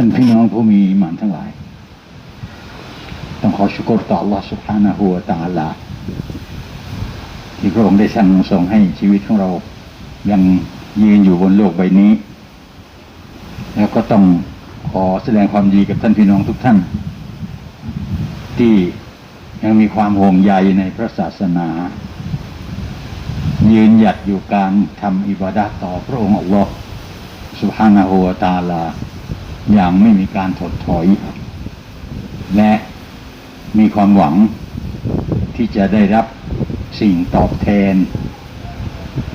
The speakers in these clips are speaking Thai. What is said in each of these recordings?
ท่านพี่น้องผู้มีอิหมานทั้งหลาย ต้องขอชุกรต่อ Allah سبحانه และ تعالى ที่พระองค์ได้สั่งส่งให้ชีวิตของเรายังยืนอยู่บนโลกใบนี้ แล้วก็ต้องขอแสดงความดีกับท่านพี่น้องทุกท่าน ที่ยังมีความห่วงใยในพระศาสนา ยืนหยัดอยู่การทำอิบาดะต่อพระองค์อัลลอฮ์ سبحانه และ تعالى อย่างไม่มีการถดถอย และมีความหวังที่จะได้รับสิ่งตอบแทน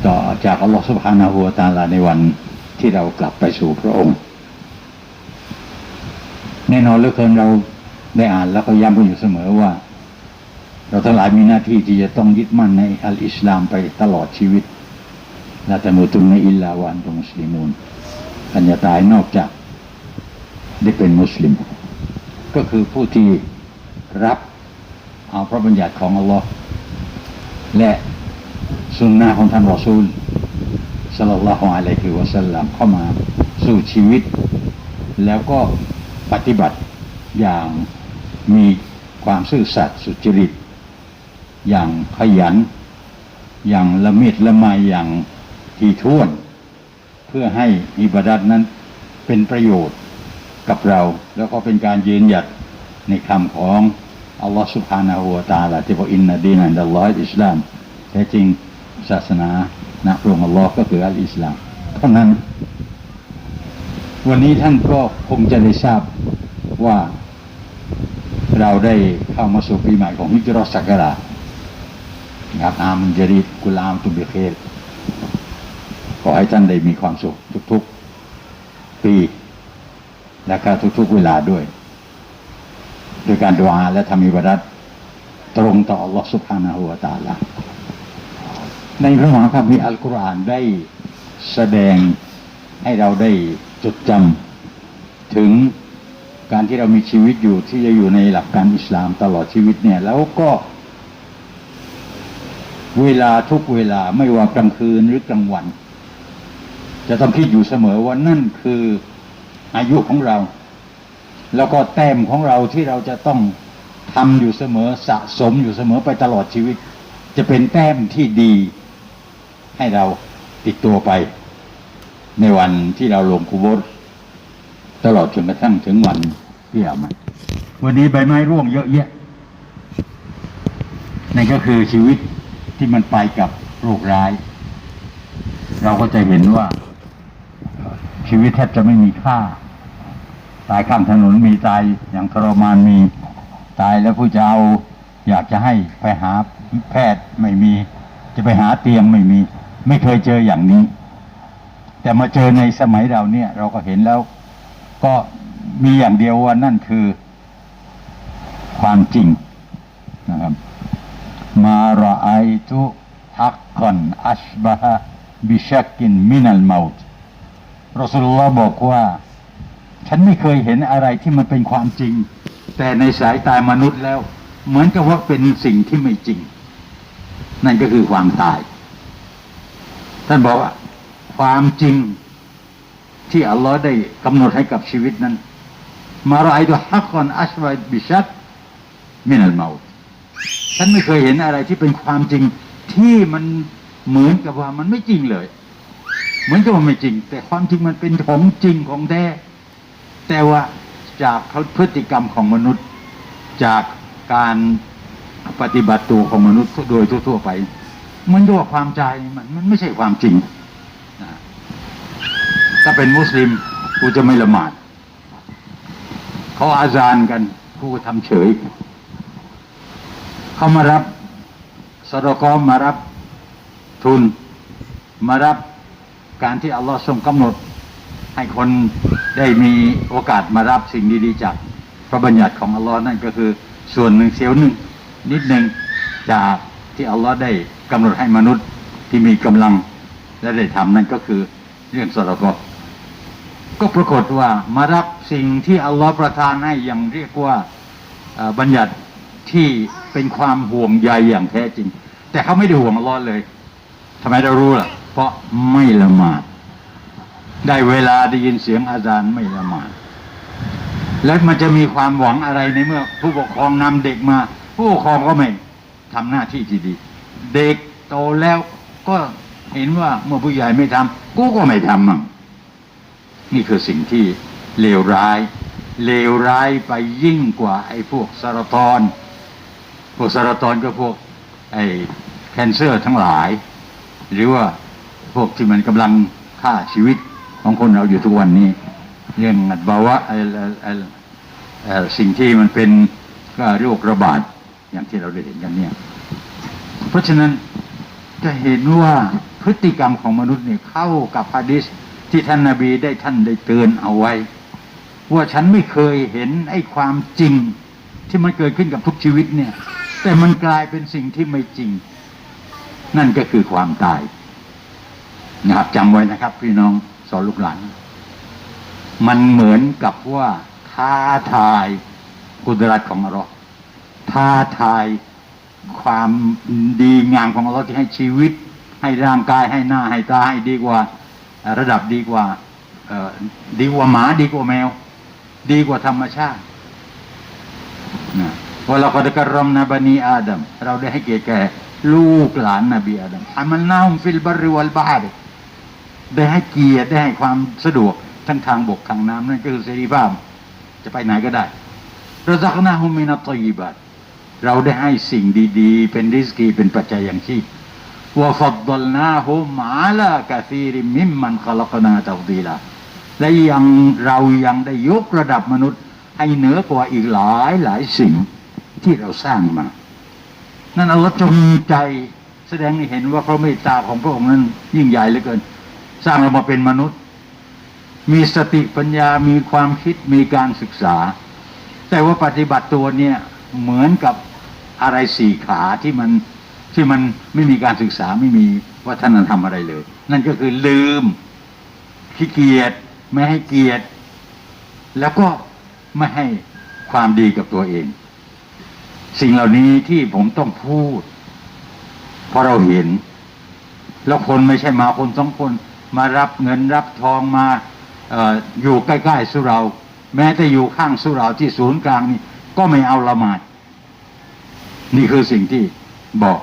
ต่อจากอัลลอฮฺสุบฮานาหัวตาลาในวันที่เรากลับไปสู่พระองค์ แน่นอนเหลือเกินเราได้อ่านแล้วก็ย้ำกันอยู่เสมอว่า เราทั้งหลายมีหน้าที่ที่จะต้องยึดมั่นในอัลอิสลามไปตลอดชีวิตลาตะมุตุนในอิลลาวันตุมุสลิมูนอันจะตายนอกจาก ได้เป็นมุสลิม ก็คือผู้ที่รับเอาพระบัญญัติของอัลลอฮ์และสุนนะของท่านรอซูลสลลัลลอฮุอะลัยฮิวะสัลลัมเข้ามาสู่ชีวิต แล้วก็ปฏิบัติอย่างมีความซื่อสัตย์สุจริต อย่างขยัน อย่างละเมียดละไมอย่างทีท่วน เพื่อให้อิบาดัดนั้นเป็นประโยชน์ กับเรา แล้วก็เป็นการยืนหยัดในคำของอัลลอฮฺสุบฮานาหัวตาลาที่บอกอินนาดีนันดัลลอฮ์อิสลามแท้จริงศาสนานะพระองค์อัลลอฮ์ก็คืออัลอิสลามเท่านั้น วันนี้ท่านก็คงจะได้ทราบว่าเราได้เข้ามาสู่ปีใหม่ของฮิจรัสสักราชนะครับอามันจริกุลามตุบิเครขอให้ท่านได้มีความสุขทุกๆ ปี และก็ทุกๆเวลาด้วยโดยการดวาและทำอิบาดัตตรงต่อ Allah Subhanahu wa Taala ในพระมหาคัมภีร์อัลกุรอานได้แสดงให้เราได้จดจำถึงการที่เรามีชีวิตอยู่ที่จะอยู่ในหลักการอิสลามตลอดชีวิตเนี่ย แล้วก็ เวลาทุกเวลาไม่ว่ากลางคืนหรือกลางวัน จะต้องคิดอยู่เสมอว่านั่นคือ อายุของเรา แล้วก็แต้มของเราที่เราจะต้องทำอยู่เสมอสะสมอยู่เสมอไปตลอดชีวิต จะเป็นแต้มที่ดี ให้เราติดตัวไป ในวันที่เราลงคูโบสตลอดจนกระทั่งถึงวันที่เอามาวันนี้ใบไม้ร่วงเยอะแยะนั่นก็คือชีวิตที่มันไปกับโรคร้าย เราก็จะเห็นว่าชีวิตแทบจะไม่มีค่า ตายข้างถนนมีตายอย่างทรมานมีตายแล้วผู้จะเอาอยากจะให้ไปหาแพทย์ไม่มี จะไปหาเตียงไม่มี ไม่เคยเจออย่างนี้ แต่มาเจอในสมัยเราเนี่ย เราก็เห็นแล้ว ก็มีอย่างเดียวว่านั่นคือ ความจริงนะครับ มาราไอตุฮักกอนอัชบะฮะบิชักินมินัลมาตรอสุลลอฮ์บอกว่า ฉันไม่เคยเห็นอะไรที่มันเป็นความจริง แต่ในสายตามนุษย์แล้ว เหมือนกับว่าเป็นสิ่งที่ไม่จริง นั่นก็คือความตาย ท่านบอกว่า ความจริงที่อัลลอฮ์ได้กำหนดให้กับชีวิตนั้น มารายตัวฮักคอนอัชบะบิชัดมินัลเมาฉันไม่เคยเห็นอะไรที่เป็นความจริงที่มันเหมือนกับว่ามันไม่จริงเลย เหมือนกับว่าไม่จริง แต่ความจริงมันเป็นของจริงของแท้ แต่ว่าจากพฤติกรรมของมนุษย์จากการปฏิบัติตัวของมนุษย์โดยทั่ว ๆ ไป มันด้วยความใจมันมันไม่ใช่ความจริงนะถ้าเป็นมุสลิมกูจะไม่ละหมาดเขาอาจารย์กันกูทำเฉย เขามารับสรกอมมารับทุน มารับการที่อัลลอฮ์ทรงกำหนด ให้คนได้มีโอกาสมารับสิ่งดีๆจากพระบัญญัติของอัลลอฮ์นั่นก็คือส่วนหนึ่งเสียวหนึ่งนิดหนึ่งจากที่อัลลอฮ์ได้กำหนดให้มนุษย์ที่มีกำลังและได้ทำนั่นก็คือเรื่องสรกอก็ปรากฏว่ามารับสิ่งที่อัลลอฮ์ประทานให้อย่างเรียกว่าบัญญัติที่เป็นความห่วงใยอย่างแท้จริง แต่เขาไม่ได้ห่วงอัลลอฮ์เลยทำไมเรารู้ล่ะ เพราะไม่ละหมาด ได้เวลาได้ยินเสียงอาจารย์ไม่ละหมาดแล้วมันจะมีความหวังอะไรในเมื่อ ผู้ปกครองนำเด็กมา ผู้ปกครองก็ไม่ทำหน้าที่ที่ดี เด็กโตแล้วก็เห็นว่าเมื่อผู้ใหญ่ไม่ทำกูก็ไม่ทำมั่งนี่คือสิ่งที่เลวร้าย เลวร้ายไปยิ่งกว่า ไอ้พวกสารตอนพวกสารตอนก็พวก ไอ้แคนเซอร์ทั้งหลาย หรือว่าพวกที่มันกำลังฆ่าชีวิต ของคนเราอยู่ทุกวันนี้ เรื่องอัดบาวะสิ่งที่มันเป็นก็โรคระบาดอย่างที่เราได้เห็นกันเนี่ย เพราะฉะนั้นจะเห็นว่าพฤติกรรมของมนุษย์เนี่ยเข้ากับฮะดิษที่ท่านนาบีได้ท่านได้เตือนเอาไว้ ว่าฉันไม่เคยเห็นไอ้ความจริงที่มันเกิดขึ้นกับทุกชีวิตเนี่ย แต่มันกลายเป็นสิ่งที่ไม่จริง นั่นก็คือความตายนะครับจำไว้นะครับพี่น้อง สอนลูกหลานมันเหมือนกับว่าท้าทายกุดรัตของอัลลอฮ์ท้าทายความดีงามของอัลลอฮ์ที่ให้ชีวิต ให้ร่างกายให้หน้าให้ตาให้ดีกว่า ระดับดีกว่าดีกว่าหมาดีกว่าแมว ดีกว่าธรรมชาตินะว่าเราก็ได้กระรมนาบันีอาดัมเราได้ให้เกียรติแก่ลูกหลานนบีอาดัมอามันนาฮุมฟิลบริวัลบาด ได้ให้เกียรติได้ให้ความสะดวกทั้งทางบกทางน้ำนั่นก็คือเสรีภาพ จะไปไหนก็ได้เราซักนาฮุมินาตอยีบัตเราได้ให้สิ่งดีๆ เป็นริสกีเป็นปัจจัยอย่างชีพว่าฟัดดลนาฮุมอาลากะซีริมิมมันขลักนาตาดีละและยังเรายังได้ยกระดับมนุษย์ ให้เหนือกว่าอีกหลายหลายสิ่งที่เราสร้างมา นั่นอัลลอฮ์จงใจแสดงให้เห็นว่าพระเมตตาของพระองค์นั้นยิ่งใหญ่เหลือเกิน สร้างเรามาเป็นมนุษย์ มีสติปัญญามีความคิดมีการศึกษา แต่ว่าปฏิบัติตัวเนี่ยเหมือนกับอะไรสี่ขาที่มันที่มันไม่มีการศึกษาไม่มีวัฒนธรรมอะไรเลย นั่นก็คือลืมขี้เกียจไม่ให้เกียรติแล้วก็ไม่ให้ความดีกับตัวเอง สิ่งเหล่านี้ที่ผมต้องพูด เพราะเราเห็น แล้วคนไม่ใช่มาคนสองคน มารับเงินรับทองมาอออยู่ใกล้ๆสุเรา แม้แต่อยู่ข้างสุเราที่ศูนย์กลางนี่ก็ไม่เอาละหมาด นี่คือสิ่งที่บอก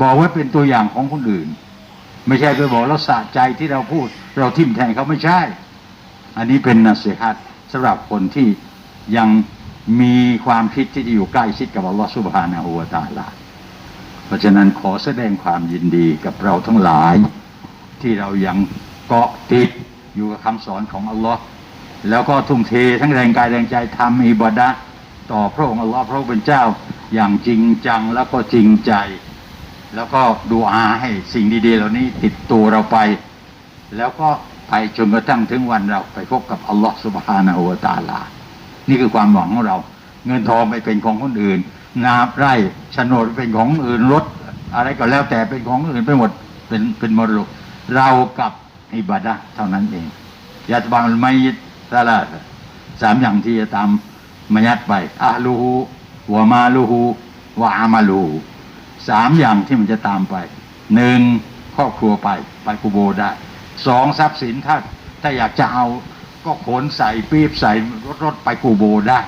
บอกไว้เป็นตัวอย่างของคนอื่น ไม่ใช่ไปบอกแล้วสะใจที่เราพูด เราทิมแทงเขาไม่ใช่ อันนี้เป็นนัสฮัตสำหรับคนที่ยังมีความคิดที่จะอยู่ใกล้ชิดกับอัลลอฮฺสุบฮานะฮูวะตาลา เพราะฉะนั้นขอแสดงความยินดีกับเราทั้งหลาย ที่เรายังเกาะติดอยู่กับคำสอนของอัลลอฮ์แล้วก็ทุ่มเททั้งแรงกายแรงใจทำอิบาดะต่อพระองค์อัลลอฮ์พระองค์เป็นเจ้าอย่างจริงจังแล้วก็จริงใจ แล้วก็ดูอาให้สิ่งดีๆ เหล่านี้ติดตัวเราไป แล้วก็ไปจนกระทั่งถึงวันเราไปพบกับอัลลอฮ์สุบฮานะฮูวตาลา นี่คือความหวังของเรา เงินทองไม่เป็นของคนอื่น นาไร่โฉนดเป็นของอื่นรถอะไรก็แล้วแต่เป็นของอื่นไปหมดเป็นเป็นมรดก เรากับอิบาดะห์เท่านั้นเองยาตบังไม่ตลาดสามอย่างที่จะตามมายัดไปอาลูฮูวมาลูฮูวะอามาลูสามอย่างที่มันจะตามไปหนึ่งครอบครัวไปไปกูโบได้สองทรัพย์สินถ้าถ้าอยากจะเอาก็ขนใส่ปีบใส่รถรถไปกูโบได้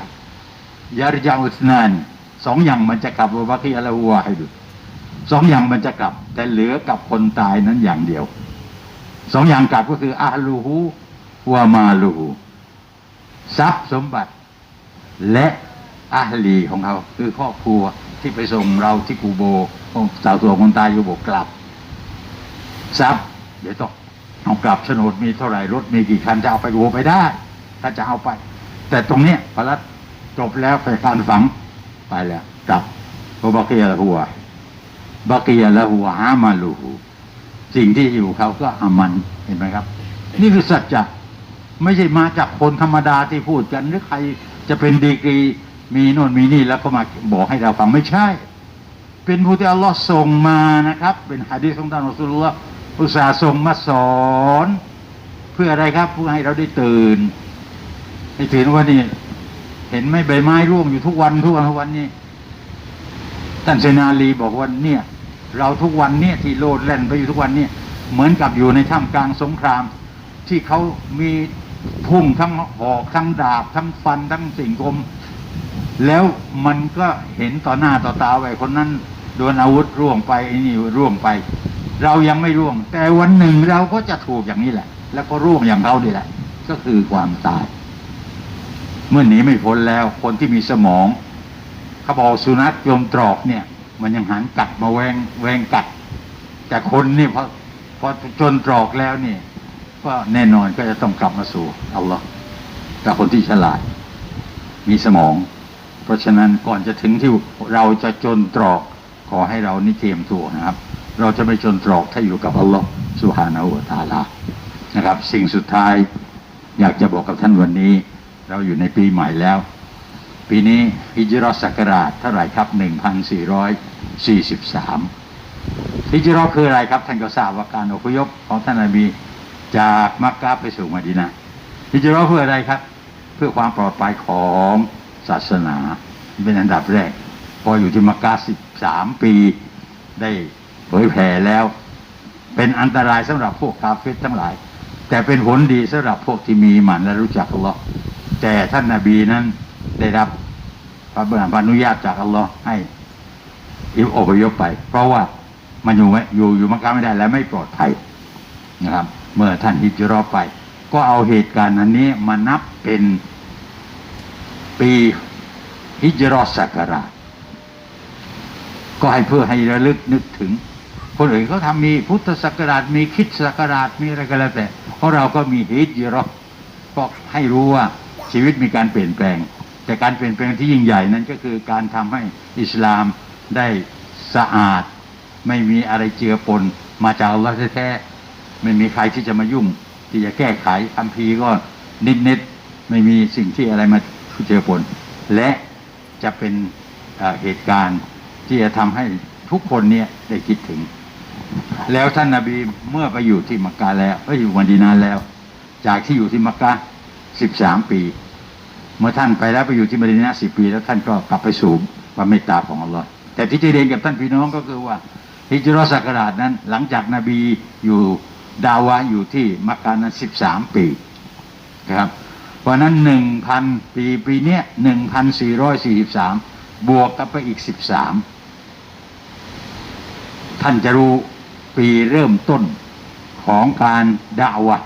ยาริจาอุสนานสองอย่างมันจะกลับวะบักีอะลาหัวให้ดูสองอย่างมันจะกลับ แต่เหลือกับคนตายนั้นอย่างเดียว สองอย่างกลับก็คืออาลูฮูวามาลูฮูทรัพย์สมบัติ และอาฮลีของเขา คือครอบครัวที่ไปส่งเราที่กูโบสาวตัวคนตายอยู่โบกลับทรัพย์เดี๋ยวต้องเอากลับโฉนดมีเท่าไหร่รถมีกี่คันจะเอาไปกูโบไปได้ ถ้าจะเอาไป แต่ตรงเนี้ยพระรัตจบแล้วไปการฝังไปแล้วกลับบักเกียละหัวบักเกียละหัวอามาลูหู สิ่งที่อยู่เขาก็อามันเห็นไหมครับ นี่คือสัจจะไม่ใช่มาจากคนธรรมดาที่พูดกันหรือใครจะเป็นดีกรีมีโน่นมีนี่แล้วก็มาบอกให้เราฟังไม่ใช่ เป็นผู้ที่อัลลอฮ์ส่งมานะครับ เป็นฮะดีษของท่านอัลลอฮ์อุตส่าห์ส่งมาสอนเพื่ออะไรครับเพื่อให้เราได้ตื่นให้ตื่นว่านี่เห็นไหมใบไม้ร่วงอยู่ทุกวันทุกวันทุกวันนี้ท่านเซนาลีบอกว่าเนี่ย เราทุกวันเนี่ยที่โลดแล่นไปอยู่ทุกวันเนี่ยเหมือนกับอยู่ในท่ามกลางสงคราม ที่เขามีพุ่งทั้งหอกทั้งดาบ ทั้งฟันทั้งสิ่งคม แล้วมันก็เห็นต่อหน้าต่อตาไปคนนั้นโดนอาวุธร่วงไปนี่ร่วงไป เรายังไม่ร่วง แต่วันหนึ่งเราก็จะถูกอย่างนี้แหละ แล้วก็ร่วงอย่างเขาดีแหละ ก็คือความตาย เมื่อหนีไม่พ้นแล้วคนที่มีสมองเขาบอกสุนัขโยมตรอกเนี่ย มันยังหันกัดมาแวงแวงกัดแต่คนนี่พอพอจนตรอกแล้วนี่ก็แน่นอนก็จะต้องกลับมาสู่อัลลอฮ์แต่คนที่ฉลาด มีสมอง เพราะฉะนั้นก่อนจะถึงที่เราจะจนตรอกขอให้เรานี่เตรียมตัวนะครับ เราจะไม่จนตรอกถ้าอยู่กับอัลลอฮ์สุฮานาอูตาลานะครับ สิ่งสุดท้ายอยากจะบอกกับท่านวันนี้ เราอยู่ในปีใหม่แล้ว ปีนี้ฮิจรัสศักราชเท่าไหร่ครับ 1443 ฮิจรัสคืออะไรครับ ท่านก็ทราบว่าการอพยพของท่านนบีจากมักกะไปสู่มดีนะฮิจรัสเพื่ออะไรครับ เพื่อความปลอดภัยของศาสนาเป็นอันดับแรก พออยู่ที่มักกะ13 ปีได้เผยแผ่แล้ว เป็นอันตรายสำหรับพวกกาเฟรทั้งหลาย แต่เป็นผลดีสำหรับพวกที่มีหมันและรู้จักอัลลอฮ์แต่ท่านนาบีนั้น ได้รับพระบรมอนุญาตจากอัลลอฮ์ให้อิบอพยพไป เพราะว่ามันอยู่ไม่อยู่อยู่มักกะไม่ได้และไม่ปลอดภัยนะครับ เมื่อท่านฮิจราะห์ไป ก็เอาเหตุการณ์อันนี้มานับเป็นปีฮิจราะห์ศักราชก็ให้เพื่อให้ระลึกนึกถึง คนอื่นเขาทำมีพุทธศักราชมีคริดศักราชมีอะไรก็แล้วแต่เพราะเราก็มีฮิจเราะห์ก็ให้รู้ว่าชีวิตมีการเปลี่ยนแปลง แต่การเปลี่ยนแปลงที่ยิ่งใหญ่นั้นก็คือการทำให้อิสลามได้สะอาด ไม่มีอะไรเจือปนมาจากอัลลอฮ์แท้ๆไม่มีใครที่จะมายุ่ง ที่จะแก้ไขคัมภีก็นิดๆไม่มีสิ่งที่อะไรมาเจือปน และจะเป็นเหตุการณ์ที่จะทำให้ทุกคนเนี่ยได้คิดถึง แล้วท่านนาบีเมื่อไปอยู่ที่มักกะแล้วก็อยู่มดีนาแล้ว จากที่อยู่ที่มักกะสิบสามปี เมื่อท่านไปแล้วไปอยู่ที่มดีนาสิบปี แล้วท่านก็กลับไปสู่ความเมตตาของอัลลอฮ์แต่ที่จะเรียนกับท่านพี่น้องก็คือว่าฮิจรัสกราชนั้น หลังจากนาบีอยู่ดาวะอยู่ที่มักกะนั้นสิบสามปีนะครับเพราะนั้นหนึ่งพันปีปีเนี้ยหนึ่งพันสี่ร้อยสี่สิบสามบวกกับไปอีกสิบสามท่านจะรู้ปีเริ่มต้นของการดาวะ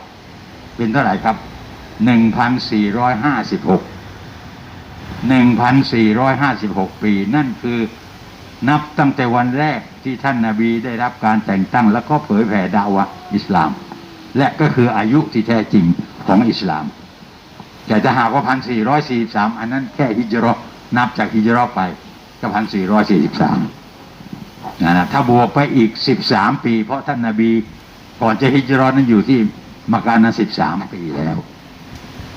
เป็นเท่าไหร่ครับ1,456 1,456 ปี นั่นคือนับตั้งแต่วันแรกที่ท่านนาบีได้รับการแต่งตั้ง แล้วก็เผยแผ่ดาวะอิสลาม และก็คืออายุที่แท้จริงของอิสลาม แต่ถ้าหากว่า1,443อันนั้นแค่ฮิจราะห์นับจากฮิจราะห์ไปก็1,443นะนะถ้าบวกไปอีกสิบสามปี เพราะท่านนาบีก่อนจะฮิจราะห์นั้นอยู่ที่มักกะนั้นสิบสามปีแล้ว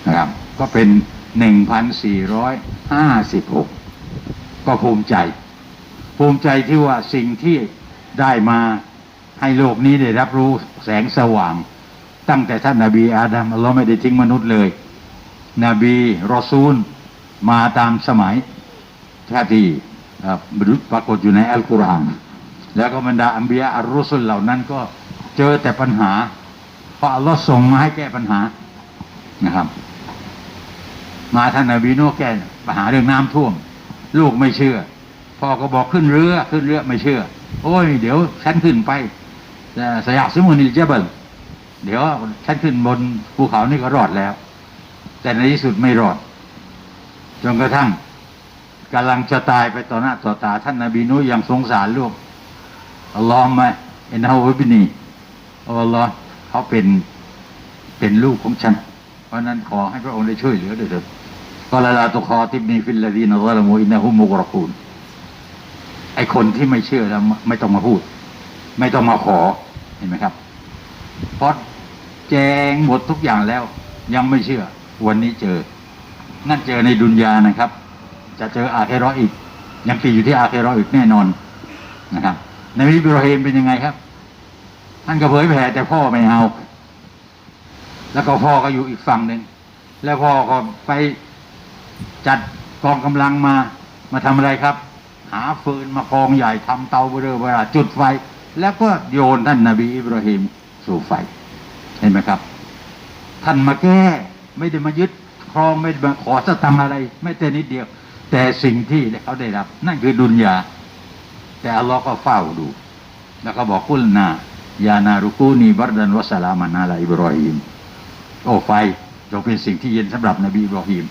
นะครับ ก็เป็น หนึ่งพันสี่ร้อยห้าสิบหกก็ภูมิใจ ภูมิใจที่ว่าสิ่งที่ได้มาให้โลกนี้ได้รับรู้แสงสว่าง ตั้งแต่ท่านนาบีอาดัมอัลลอฮ์ไม่ได้ทิ้งมนุษย์เลย นบีรอซูลมาตามสมัยชาติเอ่ปรากฏอยู่ในอัลกุรอานแล้วก็บรรดาอัมบียอัลรุสุลเหล่านั้นก็เจอแต่ปัญหาเพราะอัลลอฮ์ส่งมาให้แก้ปัญหานะครับ มาท่านนบีโนแก้ปัญหาเรื่องน้ำท่วม ลูกไม่เชื่อพ่อก็บอกขึ้นเรือ ขึ้นเรือไม่เชื่อ โอ้ย เดี๋ยวฉันขึ้นไปสยามสมุนิลเจเบิลเดี๋ยวฉันขึ้นบนภูเขานี่ก็รอดแล้ว แต่ในที่สุดไม่รอด จนกระทั่งกำลังจะตายไปต่อหน้าต่อตา ท่านนบีนุยังสงสารลูกอัลลอฮ์มาเอ็นฮาวบินีอัลลอฮ์เขาเป็นเป็นลูกของฉัน เพราะนั้นขอให้พระองค์ได้ช่วยเหลือด้วยเถิด ก็ละลาตุคอติบนีฟิลลาดีนอัลลอฮ์มูอินะฮุมุกรกูลไอคนที่ไม่เชื่อแล้วไม่ต้องมาพูด ไม่ต้องมาขอเห็นไหมครับ เพราะแจงหมดทุกอย่างแล้ว ยังไม่เชื่อ วันนี้เจอ นั่นเจอในดุนยานะครับ จะเจออาเคโรออีก ยังติดอยู่ที่อาเคโรออีกแน่นอนนะครับในวิบรอฮิมเป็นยังไงครับท่านก็เผยแผ่แต่พ่อไม่เอา แล้วก็พ่อก็อยู่อีกฝั่งหนึ่งแล้วพ่อก็ไป จัดกองกำลังมามาทำอะไรครับ หาฟืนมากองใหญ่ทำเตาเบลอเวลาจุดไฟ แล้วก็โยนท่านนาบีอิบราฮิมสู่ไฟ เห็นไหมครับ ท่านมาแก้ไม่ได้มายึดครองไม่ได้มาขอสตังอะไร ไม่แต่นิดเดียว แต่สิ่งที่เขาได้รับ นั่นคือดุนยา แต่อัลลอฮ์ก็เฝ้าดู แล้วก็บอกกุลนายานารุกูนีบัรดันวะสลามานาลาอิบรอฮิมโอ้ไฟจงเป็นสิ่งที่เย็นสำหรับนบีอิบรอฮิม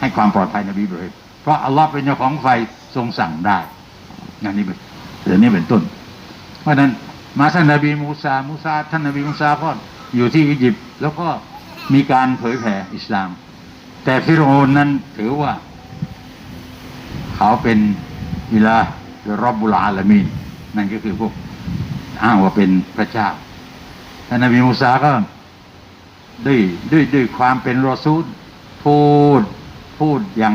ให้ความปลอดภัยนบีบรอฮิมเพราะอัลลอฮ์เป็นเจ้าของไฟทรงสั่งได้อย่างนี้เป็นเรื่องนี้เป็นต้น เพราะนั้นมาท่านนบีมูซามูซาท่านนบีมูซาก็อยู่ที่อียิปต์แล้วก็มีการเผยแผ่อิสลาม แต่ฟิโรห์นั้นถือว่า เขาเป็นอิลาหรือรอบบุลาลามีนนั่นก็คือพวกอ้างว่าเป็นพระเจ้าท่านนบีมูซาก็ด้วยด้วยด้วยความเป็นรอซูลพูด พูดอย่าง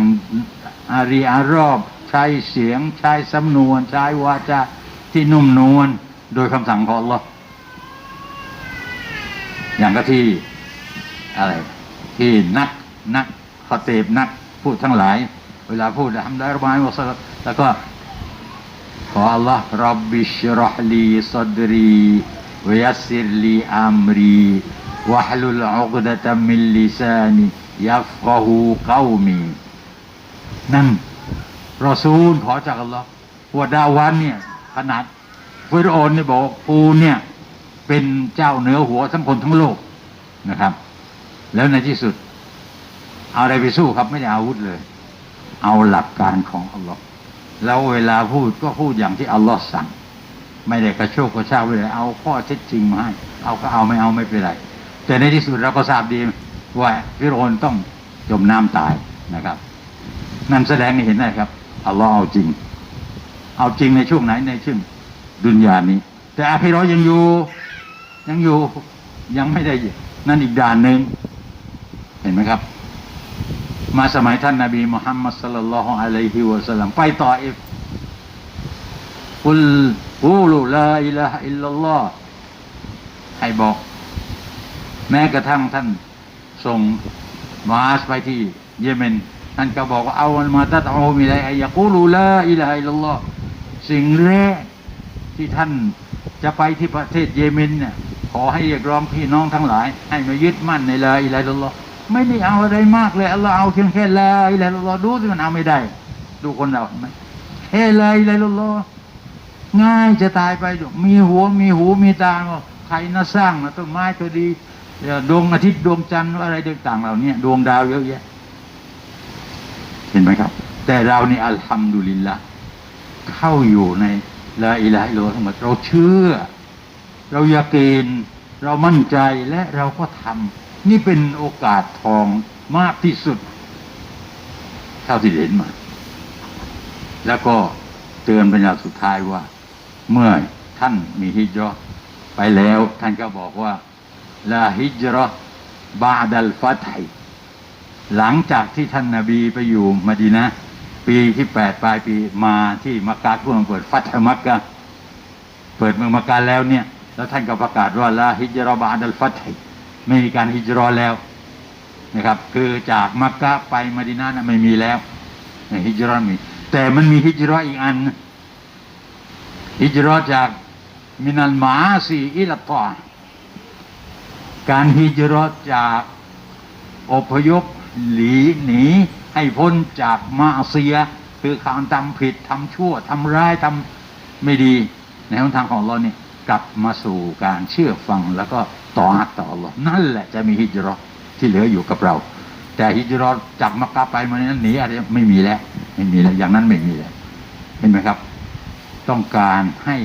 อารีอารอบ ใช้เสียง ใช้สำนวน ใช้วาจาที่นุ่มนวลโดยคำสั่งของ Allah อย่างก็ที่อะไร ที่นักนักขอเตบนักพูดทั้งหลาย เวลาพูดทำได้ระบายวะสลัแล้วก็ขอ Allah รับบิชรหลีซัดรีวยัสซิรลีอัมรีวะฮลุลอุกดะตัมมิลลิซานี ยัฟกะฮูกามีนั่นรอซูลขอจากอัลลอฮ์ว่าดาวันเนี่ย ขนาดฟิรโอนเนี่ยบอกว่ากูเนี่ย เป็นเจ้าเหนือหัวทั้งคนทั้งโลกนะครับ แล้วในที่สุด เอาอะไรไปสู้ครับไม่ได้อาวุธเลย เอาหลักการของอัลลอฮ์แล้วเวลาพูดก็พูดอย่างที่อัลลอฮ์สั่ง ไม่ได้กระโชกกระชากเลยเอาข้อเท็จจริงมาให้ เอาก็เอาไม่เอาไม่เป็นไร แต่ในที่สุดเราก็ทราบดี ว่าฟิรโอนต้องจมน้ำตายนะครับ นั่นแสดงให้เห็นได้ครับอัลลอฮ์เอาจริง เอาจริงในช่วงไหนในช่วงดุนยานี้ แต่อาคิราะห์ยังอยู่ยังอยู่ยังไม่ได้นั่นอีกด่านหนึ่งเห็นไหมครับ มาสมัยท่านนาบีมุฮัมมัดสลลัลลอฮุอะลัยฮิวะสัลลัมไปต่ออีกกุลกูลูลาอิลาฮะอิลลัลลอฮ์ให้บอก แม้กระทั่งท่าน ส่งมาสไปที่เยเมนท่านก็บอกว่าเอามาตัดเอามีอะไรอายะกูลูลาอิลาฮะอิลลัลลอฮสิ่งแรกที่ท่านจะไปที่ประเทศเยเมนเนี่ยขอให้เรียกร้องพี่น้องทั้งหลาย ให้มายึดมั่นในลาอิลาฮะอิลลัลลอฮไม่ได้เอาอะไรมากเลยอัลลอฮ์เอาเพียงแค่ลาอิลาฮะอิลลัลลอฮดูสิมันเอาไม่ได้ ดูคนเราไหมแค่ลาอิลาฮะอิลลัลลอฮง่ายจะตายไปมีหัวมีหูมีตาว่าใครน่าสร้างนะต้นไม้ตัวดี ดวงอาทิตย์ดวงจันทร์อะไรต่างๆเหล่านี้ดวงดาวเยอะแยะ เห็นไหมครับ แต่เรานี่อัลฮัมดุลิลละเข้าอยู่ในละอิละฮิโลทั้งหมดเราเชื่อ เรายาเกณฑ์เรามั่นใจและเราก็ทำนี่เป็นโอกาสทองมากที่สุด เท่าที่เห็นมา แล้วก็เตือนป็นอย่าสุดท้ายว่า เมื่อท่านมีฮิจราะห์ไปแล้ว ท่านก็บอกว่า ลาฮิจระบาดัลฟัตฮิหลังจากที่ท่านนาบีไปอยู่มาดีนะ ปีที่แปดปลายปีมาที่มักกะเพื่อเปิดฟัตฮ์มักกะเปิดเมืองมักกะแล้วเนี่ย แล้วท่านก็ประกาศว่าลาฮิจระบาดัลฟัตฮิไม่มีการฮิจราะห์แล้วนะครับ คือจากมักกะไปมาดีนะห์นะไม่มีแล้วฮิจราะห์มี แต่มันมีฮิจราะห์อีกอันฮิจราะห์จากมินัลมาซีอิลตอ การฮิจเราะห์จากอพยพหลีหนี ให้พ้นจากมาเซีย คือการทำผิดทำชั่วทำร้ายทำไม่ดี ในหนทางของเราเนี่ยกลับมาสู่การเชื่อฟังแล้วก็ต่ออัตต่อเรานั่นแหละจะมีฮิจเราะห์ที่เหลืออยู่กับเรา แต่ฮิจเราะห์จากมักกะไปมานั้นหนีอะไรไม่มีแล้ว ไม่มีแล้ว อย่างนั้นไม่มีแล้ว เห็นไหมครับ ต้องการให้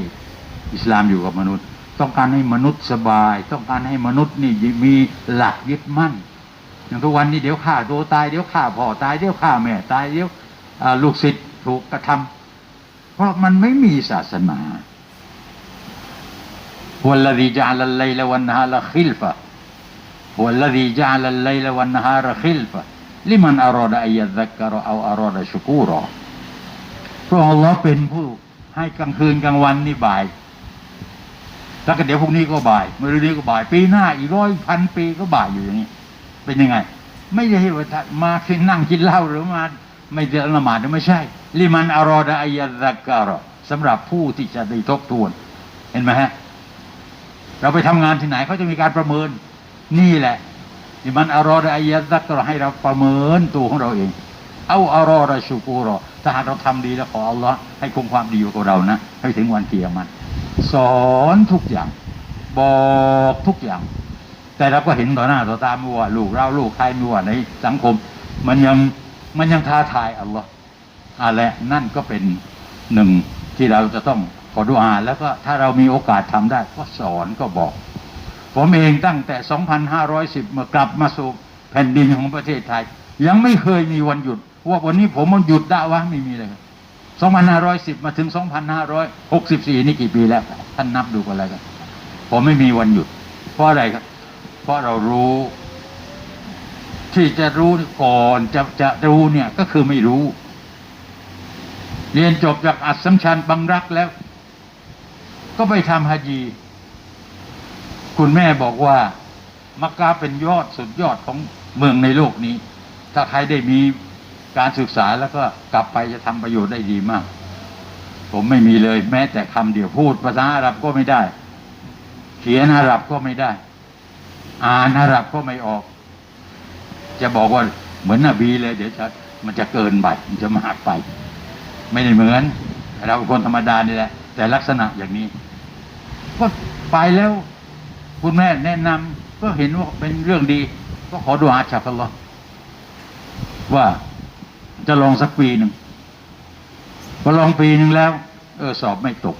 อิสลามอยู่กับมนุษย์ ต้องการให้มนุษย์สบาย ต้องการให้มนุษย์นี่มีหลักยึดมั่น อย่างทุกวันนี้เดี๋ยวฆ่าตัวตายเดี๋ยวฆ่าพ่อตายเดี๋ยวฆ่าแม่ตายเดี๋ยวลูกศิษย์ถูกกระทำ เพราะมันไม่มีศาสนาวัลลีจาลลัยละวันฮาละขิลฟะวัลลีจาลลัยละวันฮาละขิลฟะลิมันอารอดอายะดักกะรเอาอารอดชุกูรอเพราะอัลลอฮ์เป็นผู้ให้กลางคืนกลางวันนี่บ่าย แล้วก็เดี๋ยวพรุ่งนี้ก็บ่ายมะรืนนี้ก็บ่าย ปีหน้าอีกร้อยพันปีก็บ่ายอยู่อย่างนี้ เป็นยังไง ไม่ให้ว่ามาขึ้นนั่งกินเหล้าหรือมาไม่เดินละหมาดไม่ใช่ ลิมันอารอดอายะซักการะสำหรับผู้ที่จะได้ทบทวน เห็นไหมฮะ เราไปทำงานที่ไหนเขาจะมีการประเมิน นี่แหละที่มันอารอดอายะดักเราให้เราประเมินตัวของเราเอง เอาอารอดชูกูรอถ้าหากเราทำดีแล้วขออัลลอฮ์ให้คงความดีอยู่กับเรานะ ให้ถึงวันเกียรมัน สอนทุกอย่าง บอกทุกอย่าง แต่เราก็เห็นต่อหน้าต่อตาม่ว่าลูกเราลูกใครม่ว่าในสังคม มันยังมันยังท้าทายอัลลอฮ์อะไรนั่นก็เป็นหนึ่งที่เราจะต้องขอดุอาแล้วก็ถ้าเรามีโอกาสทำได้ ก็สอนก็บอก ผมเองตั้งแต่ 2,510 เมื่อกลับมาสู่แผ่นดินของประเทศไทย ยังไม่เคยมีวันหยุด ว่าวันนี้ผมมันหยุดได้วะไม่มีเลยครับ 2,510 มาถึง 2,564 นี่กี่ปีแล้ว ท่านนับดูกันอะไรกันผมไม่มีวันหยุด เพราะอะไรครับ เพราะเรารู้ ที่จะรู้ก่อนจะจะรู้เนี่ยก็คือไม่รู้ เรียนจบจากอัสสัมชัญบังรักแล้ว ก็ไปทำฮัจี คุณแม่บอกว่า มักกะเป็นยอดสุดยอดของเมืองในโลกนี้ ถ้าใครได้มี การศึกษาแล้วก็กลับไปจะทำประโยชน์ได้ดีมาก ผมไม่มีเลย แม้แต่คำเดียวพูดภาษาอาหรับก็ไม่ได้ เขียนอาหรับก็ไม่ได้ อ่านอาหรับก็ไม่ออก จะบอกว่าเหมือนนบีเลย เดี๋ยวจะมันจะเกินไปมันจะมากไป ไม่ได้เหมือน เราคนธรรมดานี่แหละ แต่ลักษณะอย่างนี้ก็ไปแล้ว คุณแม่แนะนำก็เห็นว่าเป็นเรื่องดี ก็ขอดูอาจากอัลลอฮ์ว่า จะลองสักปีหนึ่งพอลองปีหนึ่งแล้ว เออสอบไม่ตก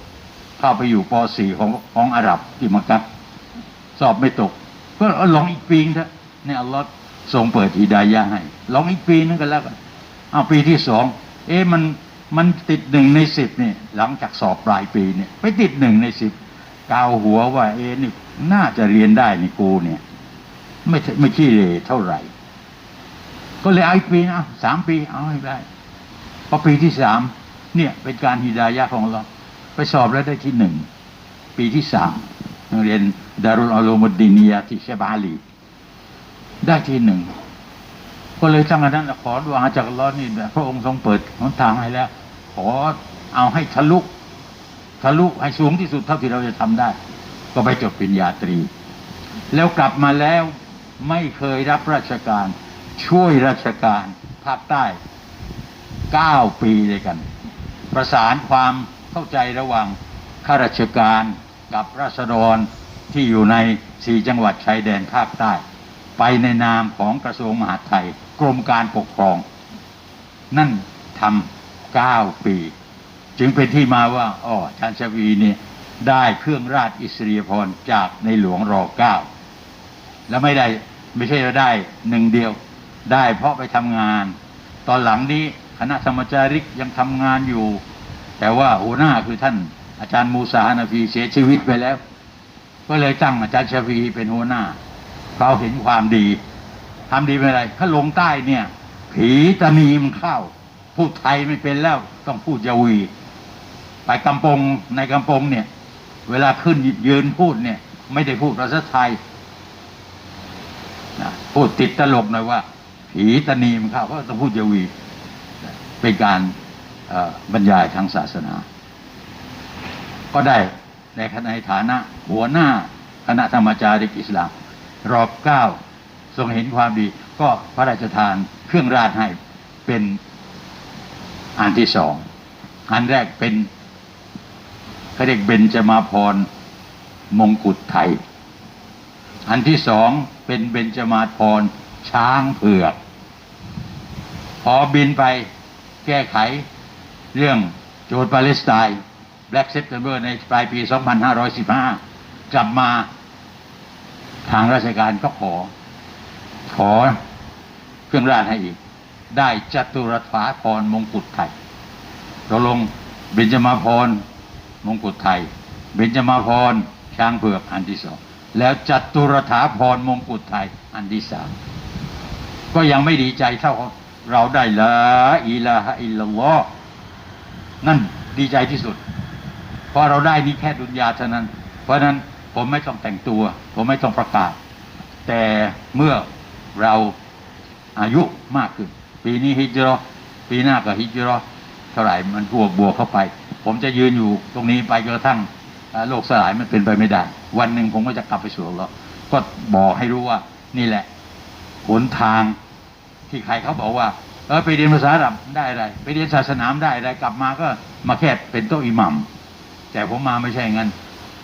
เข้าไปอยู่ป .4 ของของอาหรับที่มักกะสอบไม่ตก ก็ลองอีกปีนึงเถอะเนี่ยอัลลอฮ์ทรงเปิดฮิดายะให้ ลองอีกปีนึงกันแล้วกันเอาปีที่สองเอ๊ะมันมันติดหนึ่งในสิบเนี่ยหลังจากสอบปลายปีเนี่ยไปติดหนึ่งในสิบกาวหัวว่า เอ๊ะนี่น่าจะเรียนได้นี่กูเนี่ย ไม่ไม่ขี้เหร่เท่าไหร่ ก็เลยเอาอีกปีนะสามปีเอาให้ได้พอปีที่สามเนี่ยเป็นการฮิดายะของเรา ไปสอบแล้วได้ที่หนึ่งปีที่สามเรียนดารุลอาลูมุดดีนียะที่เชบาลี ได้ที่หนึ่งก็เลยตั้งนั้นขอดูอาจากอัลลอฮ์นี่พระองค์ทรงเปิดหนทางให้แล้ว ขอเอาให้ทะลุทะลุให้สูงที่สุดเท่าที่เราจะทำได้ ก็ไปจบปริญญาตรี แล้วกลับมาแล้วไม่เคยรับราชการ ช่วยราชการภาคใต้เก้าปีเลยกัน ประสานความเข้าใจระหว่างข้าราชการกับราษฎรที่อยู่ในสี่จังหวัดชายแดนภาคใต้ ไปในนามของกระทรวงมหาดไทย กรมการปกครอง นั่นทำเก้าปี จึงเป็นที่มาว่าอ๋อชานชวีเนี่ยได้เครื่องราชอิสริยาภรจากในหลวงรอเก้าแล้วไม่ได้ไม่ใช่ว่าได้หนึ่งเดียว ได้เพราะไปทำงาน ตอนหลังนี้คณะธรรมจาริกยังทำงานอยู่ แต่ว่าหัวหน้าคือท่านอาจารย์มูซาฮานาฟีเสียชีวิตไปแล้ว ก็เลยตั้งอาจารย์ชฟีเป็นหัวหน้าเขาเห็นความดีทำดีเป็นอะไรถ้าลงใต้เนี่ย ผีตะนีมันเข้า พูดไทยไม่เป็นแล้วต้องพูดยาวี ไปกำปงในกำปงเนี่ย เวลาขึ้นยืนพูดเนี่ย ไม่ได้พูดภาษาไทยนะพูดติดตลกหน่อยว่า ผีตะนีมันเข้าก็ต้องพูดยวีเป็นการบรรยายทางศาสนา ก็ได้ในในฐานะหัวหน้าคณะธรรมจาริกอิสลาม รอบเก้าทรงเห็นความดี ก็พระราชทานเครื่องราชให้เป็นอันที่สองอันแรกเป็นเขาเรียกเบญจมาพรมงกุฎไทย อันที่สองเป็นเบญจมาพร ช้างเผือก พอบินไปแก้ไขเรื่องโจทย์ปาเลสไตน์ Black September ในปลายปี 2515 กลับมาทางราชการก็ขอ ขอเครื่องราชให้อีก ได้จัตุรัฐาพรมงกุฎไทยตกลงเบญจมาพรมงกุฎไทย เบญจมาพรช้างเผือกอันที่สอง แล้วจัตุรัฐาพรมงกุฎไทยอันที่สาม ก็ยังไม่ดีใจเท่าเราได้ละอิลาฮะอิลลัลลอฮ์นั่นดีใจที่สุด เพราะเราได้นี่แค่ดุนยาเท่านั้น เพราะนั้นผมไม่ต้องแต่งตัว ผมไม่ต้องประกาศ แต่เมื่อเราอายุมากขึ้น ปีนี้ฮิจราะห์ปีหน้าก็ฮิจราะห์เท่าไหร่มันบวกบวกเข้าไป ผมจะยืนอยู่ตรงนี้ไปจนกระทั่งโลกสลายมันเป็นไปไม่ได้ วันหนึ่งผมก็จะกลับไปสู่อัลเลาก็บอกให้รู้ว่านี่แหละ หนทางที่ใครเขาบอกว่าเออไปเรียนภาษาอาหรับได้อะไรไปเรียนศาสนามได้อะไรกลับมาก็มาแค่เป็นโต๊ะอิหมัมแต่ผมมาไม่ใช่งั้น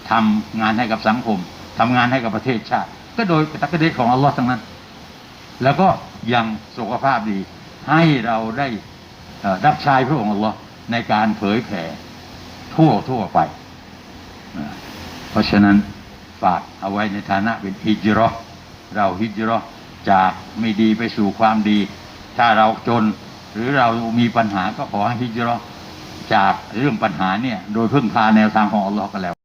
ทำงานให้กับสังคมทำงานให้กับประเทศชาติ ก็โดยตักเดชของอัลลอฮ์ทั้งนั้น แล้วก็ยังสุขภาพดี ให้เราได้รับใช้พระองค์อัลลอฮ์ในการเผยแผ่ทั่วทั่วไป เพราะฉะนั้นฝากเอาไว้ในฐานะเป็นฮิจราะห์เราฮิจราะห์ จากไม่ดีไปสู่ความดี ถ้าเราจนหรือเรามีปัญหาก็ขอให้ฮิจรอจากเรื่องปัญหาเนี่ย โดยพึ่งพาแนวทางของอัลลอฮ์ก็แล้ว